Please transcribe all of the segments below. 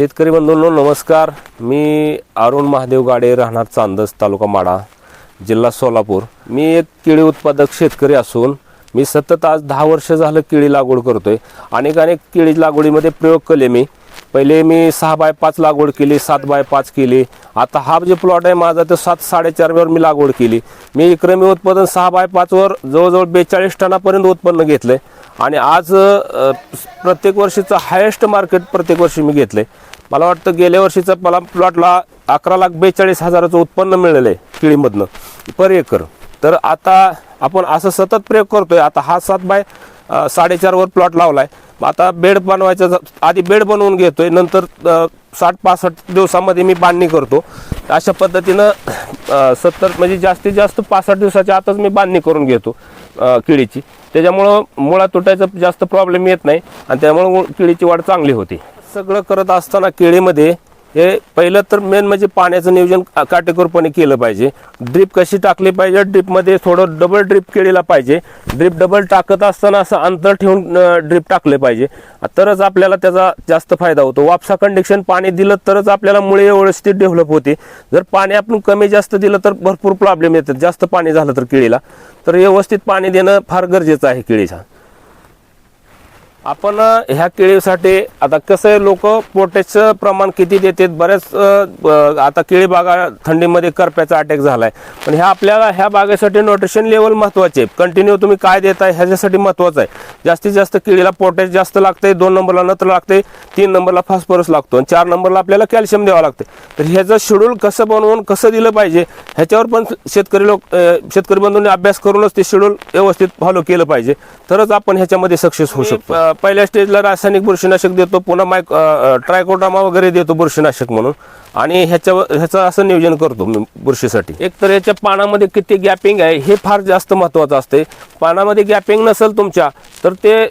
शेतकरी बंधूंनो नमस्कार. मी अरुण महादेव गाडे राहणार चांदस तालुका माडा जिल्हा सोलापूर. मी एक केळी उत्पादक शेतकरी असून मी सतत आज दहा वर्ष झालं केळी लागवड करतोय. अनेक अनेक केळी लागवडीमध्ये प्रयोग केले मी. पहिले मी सहा बाय पाच लागवड केली सात बाय पाच केली. आता हा जे प्लॉट आहे माझा तो सात साडेचारवर मी लागवड केली. मी विक्रमी उत्पादन सहा बाय पाचवर जवळजवळ बेचाळीस टनापर्यंत उत्पन्न घेतलंय. आणि आज प्रत्येक वर्षीचं हायेस्ट मार्केट प्रत्येक वर्षी मी घेतलंय. मला वाटतं गेल्या वर्षीचं मला प्लॉटला अकरा लाख बेचाळीस हजाराचं उत्पन्न मिळालं आहे केळीमधनं पर एकर. तर आता आपण असं सतत प्रयोग करतोय. आता हा सात बाय साडेचारवर प्लॉट लावला आहे आता बेड बनवायचा आधी बेड बनवून घेतोय नंतर साठ पासष्ट दिवसामध्ये मी बांधणी करतो. अशा पद्धतीनं सत्तर म्हणजे जास्तीत जास्त पासष्ट दिवसाच्या आतच मी बांधणी करून घेतो किडीची. केळीची त्याच्यामुळं मुळा तुटायचा जास्त प्रॉब्लेम येत नाही आणि त्यामुळं किडीची वाढ चांगली होते. सगळं करत असताना केळीमध्ये हे पहिलं तर मेन म्हणजे पाण्याचं नियोजन का- काटेकोरपणे केलं पाहिजे. ड्रीप कशी टाकली पाहिजे? ड्रीपमध्ये थोडं डबल ड्रीप केळीला पाहिजे. ड्रीप डबल टाकत असताना असं अंतर ठेवून ड्रीप टाकले पाहिजे. तरच आपल्याला त्याचा जास्त फायदा होतो. वापसा कंडिक्शन पाणी दिलं तरच आपल्याला मुळे व्यवस्थित डेव्हलप होते. जर पाणी आपण कमी जास्त दिलं तर भरपूर प्रॉब्लेम येतात. जास्त पाणी झालं तर केळीला. तर व्यवस्थित पाणी देणं फार गरजेचं आहे केळीचा आपण ह्या केळीसाठी आता कसं आहे लोक पोटॅशचं प्रमाण किती देतात बऱ्याच आता केळी बागा थंडीमध्ये करप्याचा अटॅक झालाय. पण ह्या आपल्याला ह्या बागेसाठी न्यूट्रिशन लेवल महत्त्वाचे आहे. कंटिन्यू तुम्ही काय देताय ह्याच्यासाठी महत्वाचं आहे. जास्तीत जास्त केळीला पोटॅश जास्त लागते दोन नंबरला नत्र लागते तीन नंबरला फॉस्फरस लागतो आणि चार नंबरला आपल्याला कॅल्शियम द्यावं लागते तर ह्याचं शेड्यूल कसं बनवून कसं दिलं पाहिजे ह्याच्यावर पण शेतकरी लोक शेतकरी बंधूंनी अभ्यास करूनच ते शेड्यूल व्यवस्थित फॉलो केलं पाहिजे. तरच आपण ह्याच्यामध्ये सक्सेस होऊ शकतो. पहिल्या स्टेजला रासायनिक बुरशीनाशक देतो पुन्हा मायक ट्रायकोड्रामा वगैरे देतो बुरशीनाशक म्हणून. आणि ह्याच्या ह्याचं असं नियोजन करतो मी बुरशीसाठी. एक तर याच्या पानामध्ये किती गॅपिंग आहे हे फार जास्त महत्त्वाचं असते. पानामध्ये गॅपिंग नसेल तुमच्या तर ते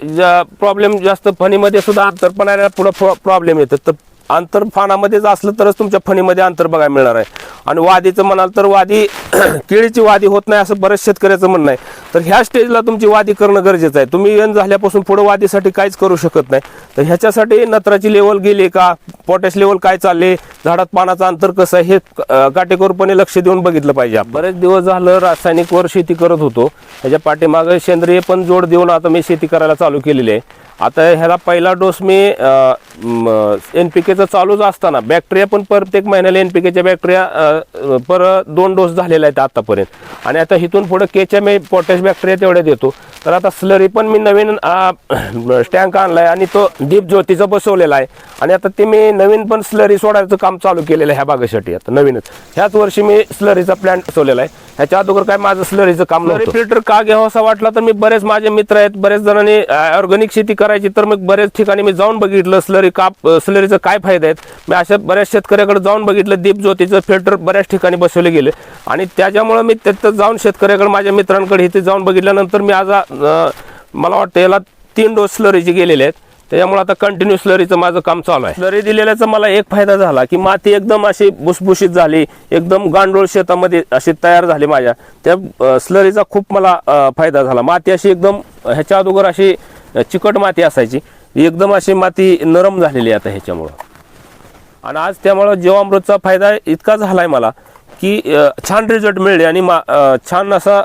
प्रॉब्लेम जास्त फणीमध्ये सुद्धा अंतरपणाला पुढं प्रॉब्लेम येतात तर अंतर फानामध्येच असलं तरच तुमच्या फणीमध्ये अंतर बघायला मिळणार आहे. आणि वादीचं म्हणाल तर वादी केळीची वादी होत नाही असं बऱ्याच शेतकऱ्याचं म्हणणं आहे. तर ह्या स्टेजला तुमची वादी करणं गरजेचं आहे. तुम्ही एन झाल्यापासून पुढं वादीसाठी काहीच करू शकत नाही. तर ह्याच्यासाठी नत्राची लेवल गेली का? पोटॅश लेवल काय चालले? झाडात पानाचं अंतर कसं आहे? हे काटेकोरपणे लक्ष देऊन बघितलं पाहिजे बरेच दिवस झालं रासायनिक वर शेती करत होतो. ह्याच्या पाठीमागं सेंद्रिय पण जोड देऊन आता मी शेती करायला चालू केलेली आहे. आता ह्याला पहिला डोस मी एन पी केचा चालूच असताना बॅक्टेरिया पण प्रत्येक महिन्याला एन पी केच्या बॅक्टेरिया पर दोन डोस झालेले आहेत आतापर्यंत. आणि आता इथून पुढे केच्या मी पोटॅश बॅक्टेरिया तेवढे देतो. तर आता स्लरी पण मी नवीन स्टँक आणलाय आणि तो दीप ज्योतीचा बसवलेला आहे. आणि आता ते मी नवीन पण स्लरी सोडायचं काम चालू केलेलं आहे ह्या बागेसाठी आता नवीनच. ह्याच वर्षी मी स्लरीचा प्लॅन बसवलेला आहे. ह्याच्या अगोदर काय माझं स्लरीचं काम फिल्टर का घ्यावं असं वाटलं तर मी बरेच माझे मित्र आहेत बरेच जणांनी ऑर्गॅनिक शेती करायची तर मग बऱ्याच ठिकाणी मी जाऊन बघितलं स्लरी काप स्लरीचं काय फायदा आहेत? मी अशा बऱ्याच शेतकऱ्याकडे जाऊन बघितलं दीप ज्योतीचं फिल्टर बऱ्याच ठिकाणी बसवले गेले. आणि त्याच्यामुळं मी तिथं जाऊन शेतकऱ्याकडे माझ्या मित्रांकडे इथे जाऊन बघितल्यानंतर मी आज मला वाटतं याला तीन डोस स्लरीचे गेलेले आहेत. त्याच्यामुळे आता कंटिन्यू स्लरीचं माझं काम चालू आहे. स्लरी दिलेल्याचा मला एक फायदा झाला की माती एकदम अशी भुसभुशीत झाली एकदम गांडोळ शेतामध्ये अशी तयार झाली माझ्या. त्या स्लरीचा खूप मला फायदा झाला. माती अशी एकदम ह्याच्या अगोदर अशी चिकट माती असायची. एकदम अशी माती नरम झालेली आता ह्याच्यामुळं. आणि आज त्यामुळं जीवामृतचा फायदा इतका झाला आहे मला की छान रिझल्ट मिळले आणि मा- छान असा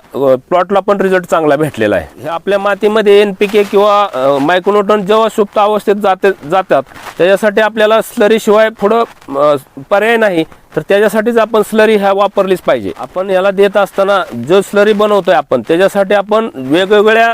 प्लॉटला पण रिझल्ट चांगला भेटलेला आहे. हे आपल्या मातीमध्ये एन पी के किंवा मायक्रोन्यूटन जेव्हा सुप्त अवस्थेत जाते जातात त्याच्यासाठी आपल्याला स्लरीशिवाय पुढं पर्याय नाही. तर त्याच्यासाठीच आपण स्लरी ह्या वापरलीच पाहिजे. आपण याला देत असताना जो स्लरी बनवतोय आपण त्याच्यासाठी आपण वेगवेगळ्या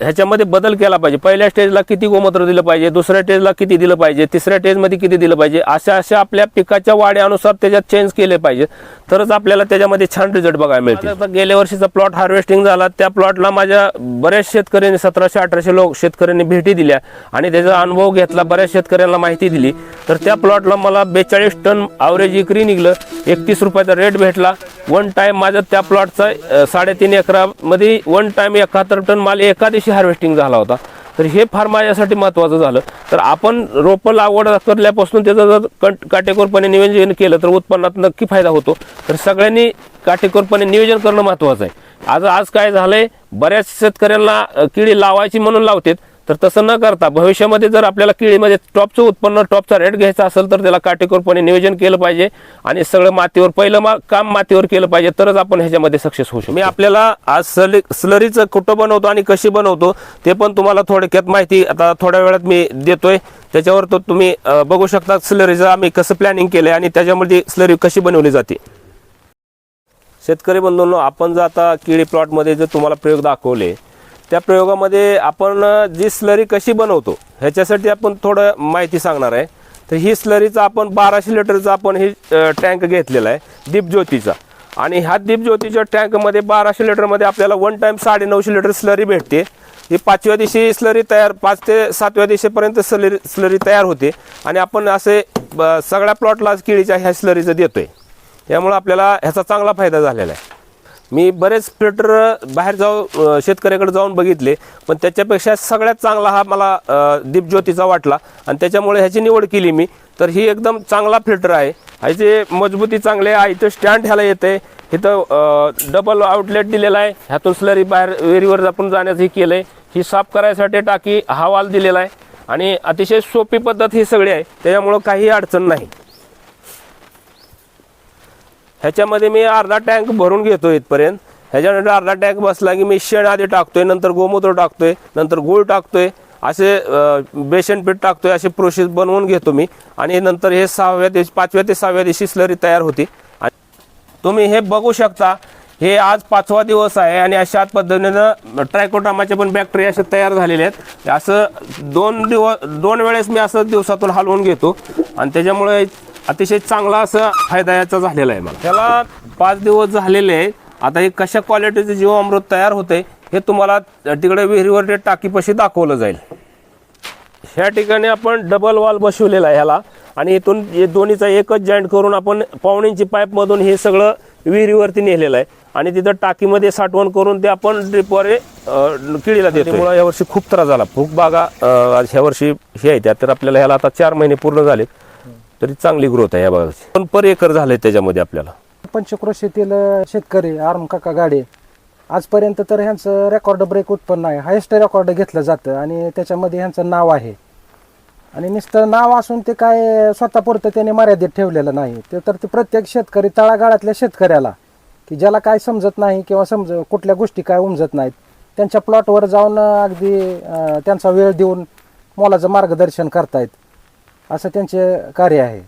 ह्याच्यामध्ये बदल केला पाहिजे. पहिल्या स्टेजला किती गोमूत्र दिलं पाहिजे दुसऱ्या स्टेजला किती दिलं पाहिजे तिसऱ्या स्टेजमध्ये किती दिलं पाहिजे अशा अशा आपल्या पिकाच्या वाढ्यानुसार त्याच्यात चेंज केले पाहिजे. तरच आपल्याला त्याच्यामध्ये छान रिझल्ट बघायला मिळतील. आता गेल्या वर्षीचा प्लॉट हार्वेस्टिंग झाला. त्या प्लॉटला माझ्या बऱ्याच शेतकऱ्यांनी सतराशे अठराशे लोक शेतकऱ्यांनी भेटी दिल्या आणि त्याचा अनुभव घेतला बऱ्याच शेतकऱ्यांना माहिती दिली. तर त्या प्लॉटला मला बेचाळीस टन ॲव्हरेज इकरी निघलं एकतीस रुपयाचा रेट भेटला. वन टाईम माझा त्या प्लॉटचा साडेतीन एकरामध्ये वन टाईम एकाहत्तर टन माल एका दिवशी हार्वेस्टिंग झाला होता. तर हे फार माझ्यासाठी महत्त्वाचं झालं. तर आपण रोपं लागवड करल्यापासून त्याचं जर कंट काटेकोरपणे नियोजन केलं तर उत्पन्नात नक्की फायदा होतो. तर सगळ्यांनी काटेकोरपणे नियोजन करणं महत्त्वाचं आहे. आज आज काय झालं आहे बऱ्याच शेतकऱ्यांना किडी लावायची म्हणून लावतात. तर तसं न करता भविष्यामध्ये जर आपल्याला केळीमध्ये टॉपचं उत्पन्न टॉपचा रेट घ्यायचा असेल तर त्याला काटेकोरपणे नियोजन केलं पाहिजे आणि सगळं मातीवर पहिलं मा काम मातीवर केलं पाहिजे तरच आपण ह्याच्यामध्ये सक्सेस होऊ शकतो. मी आपल्याला आज सली स्लरीचं कुठं बनवतो आणि कशी बनवतो ते पण तुम्हाला थोडक्यात माहिती आता थोड्या वेळात मी देतोय. त्याच्यावर तो तुम्ही बघू शकता स्लरीचं आम्ही कसं प्लॅनिंग केलंय आणि त्याच्यामध्ये स्लरी कशी बनवली जाते. शेतकरी बंधूंनो आपण जर आता केळी प्लॉटमध्ये जर तुम्हाला प्रयोग दाखवले त्या प्रयोगामध्ये आपण जी स्लरी कशी बनवतो ह्याच्यासाठी आपण थोडं माहिती सांगणार आहे. तर ही स्लरीचा आपण बाराशे लिटरचा आपण ही टँक घेतलेला आहे दीपज्योतीचा आणि ह्या दीपज्योतीच्या टँकमध्ये बाराशे लिटरमध्ये आपल्याला वन टाईम साडे नऊशे लिटर स्लरी भेटते. ही पाचव्या दिवशी स्लरी तयार पाच ते सातव्या दिवशीपर्यंत स्लरी स्लरी तयार होते. आणि आपण असे ब- सगळ्या प्लॉटला केळीच्या ह्या स्लरीचं देतो आहे त्यामुळं आपल्याला ह्याचा चांगला फायदा झालेला आहे. मी बरेच फिल्टर बाहेर जाऊ शेतकऱ्याकडे जाऊन बघितले पण त्याच्यापेक्षा सगळ्यात चांगला हा मला दीपज्योतीचा वाटला. आणि त्याच्यामुळे ह्याची निवड केली मी. तर ही एकदम चांगला फिल्टर आहे. ह्याची मजबूती चांगली आहे इथं स्टँड ह्याला येते इथं डबल आउटलेट दिलेला आहे. ह्यातून स्लरी बाहेर विहिरीवर आपण जाण्याचं हे केलं आहे ही साफ करायसाठी टाकी हा वाल दिलेला आहे. आणि अतिशय सोपी पद्धत ही सगळी आहे. त्याच्यामुळं काही अडचण नाही. ह्याच्यामध्ये मी अर्धा टँक भरून घेतो इथपर्यंत. ह्याच्यानंतर अर्धा टँक बसला की मी शेण आधी टाकतोय नंतर गोमूत्र टाकतोय नंतर गूळ टाकतोय असे बेसन पीठ टाकतोय असे प्रोसेस बनवून घेतो मी. आणि नंतर हे सहाव्या दिवशी पाचव्या ते सहाव्या दिवशी स्लरी तयार होती. आणि तुम्ही हे बघू शकता हे आज पाचवा दिवस आहे आणि अशा पद्धतीनं ट्रायकोटामाचे पण बॅक्टेरिया असे तयार झालेले आहेत. असं दोन दिवस दोन वेळेस मी असं दिवसातून हलवून घेतो. आणि त्याच्यामुळे अतिशय चांगला असं फायदा याचा झालेला आहे मला. त्याला पाच दिवस झालेले आहेत आता हे कशा क्वालिटीचं जीवामृत तयार होते हे तुम्हाला तिकडे विहिरीवर ते टाकीपाशी दाखवलं जाईल. ह्या ठिकाणी आपण डबल वॉल बसवलेला आहे ह्याला. आणि इथून हे दोन्हीचा एकच जॉईंट करून आपण पाऊण इंची पाईपमधून हे सगळं विहिरीवरती नेलेलं आहे. आणि तिथं टाकीमध्ये साठवण करून ते आपण ड्रिपवर किडीला देतो त्यामुळे यावर्षी खूप त्रास झाला. फूक बागा ह्या वर्षी हे आहे त्या तर आपल्याला ह्याला आता चार महिने पूर्ण झालेत. तरी चांगली ग्रोथ आहे या भागाची पण पर एकर झालंय त्याच्यामध्ये आपल्याला. पंचक्रोशीतील शेतकरी आर्म काका गाडे. आजपर्यंत तर ह्यांचं रेकॉर्ड ब्रेक उत्पन्न आहे. हायेस्ट रेकॉर्ड घेतलं जातं आणि त्याच्यामध्ये ह्यांचं नाव आहे. आणि नुसतं नाव असून ते काय स्वतःपुरतं त्याने मर्यादित ठेवलेलं नाही. ते तर ते प्रत्येक शेतकरी तळागाळातल्या शेतकऱ्याला की ज्याला काय समजत नाही किंवा समज कुठल्या गोष्टी काय उमजत नाहीत त्यांच्या प्लॉटवर जाऊन अगदी त्यांचा वेळ देऊन मोलाचं मार्गदर्शन करतायत. असं त्यांचे कार्य आहे.